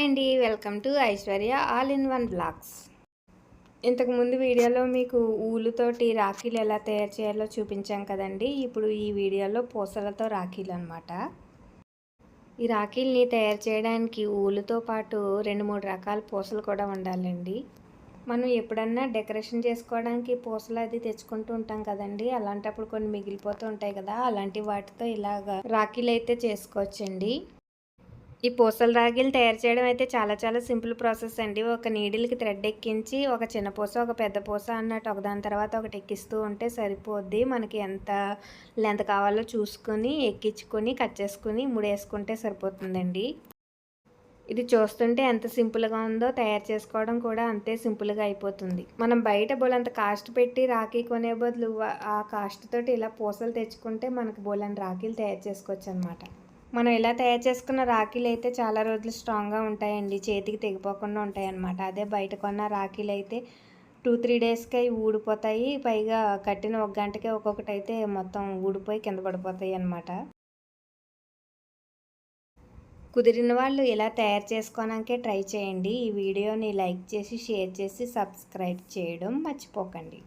Hi అండి. Welcome to Aishwarya all in one blogs. ఇంతకుముందు వీడియోలో మీకు ఊలుతోటి రాఖీలు ఎలా తయారు చేయాలో చూపించాం కదండి. ఇప్పుడు ఈ వీడియోలో పూసలతో రాఖీలు అనమాట ఈ రాఖీల్ని తయారు చేయడానికి ఊలుతో పాటు రెండు మూడు రకాల పూసలు కూడా ఉండాలండి మనం ఎప్పుడన్నా డెకరేషన్ చేసుకోవడానికి పూసలు అది తెచ్చుకుంటూ ఉంటాం కదండి. అలాంటప్పుడు కొన్ని మిగిలిపోతూ ఉంటాయి కదా. అలాంటి వాటితో ఇలాగ రాఖీలు అయితే చేసుకోవచ్చండి. ఈ పూసల రాగిలు తయారు చేయడం అయితే చాలా చాలా సింపుల్ ప్రాసెస్ అండి. ఒక నీడిల్కి థ్రెడ్ ఎక్కించి ఒక చిన్న పూస ఒక పెద్ద పూస అన్నట్టు ఒకదాని తర్వాత ఒకటి ఎక్కిస్తూ ఉంటే సరిపోద్ది. మనకి ఎంత లెంత్ కావాలో చూసుకొని ఎక్కించుకొని కట్ చేసుకుని ముడేసుకుంటే సరిపోతుందండి. ఇది చూస్తుంటే ఎంత సింపుల్గా ఉందో తయారు చేసుకోవడం కూడా అంతే సింపుల్గా అయిపోతుంది. మనం బయట బోలంత కాస్ట్ పెట్టి రాఖీ కొనే బదులు ఆ కాస్ట్ తోటి ఇలా పూసలు తెచ్చుకుంటే మనకు బోలని రాఖీలు తయారు చేసుకోవచ్చు అనమాట మనం ఇలా తయారు చేసుకున్న రాఖీలు అయితే చాలా రోజులు స్ట్రాంగ్గా ఉంటాయండి. చేతికి తెగిపోకుండా ఉంటాయి అన్నమాట అదే బయట కొన్న రాఖీలు అయితే టూ త్రీ డేస్కే ఊడిపోతాయి. పైగా కట్టిన ఒక గంటకే ఒక్కొక్కటి అయితే మొత్తం ఊడిపోయి కింద పడిపోతాయి అన్నమాట. కుదిరిన వాళ్ళు ఇలా తయారు చేసుకోవడానికే ట్రై చేయండి. ఈ వీడియోని లైక్ చేసి షేర్ చేసి సబ్స్క్రైబ్ చేయడం మర్చిపోకండి.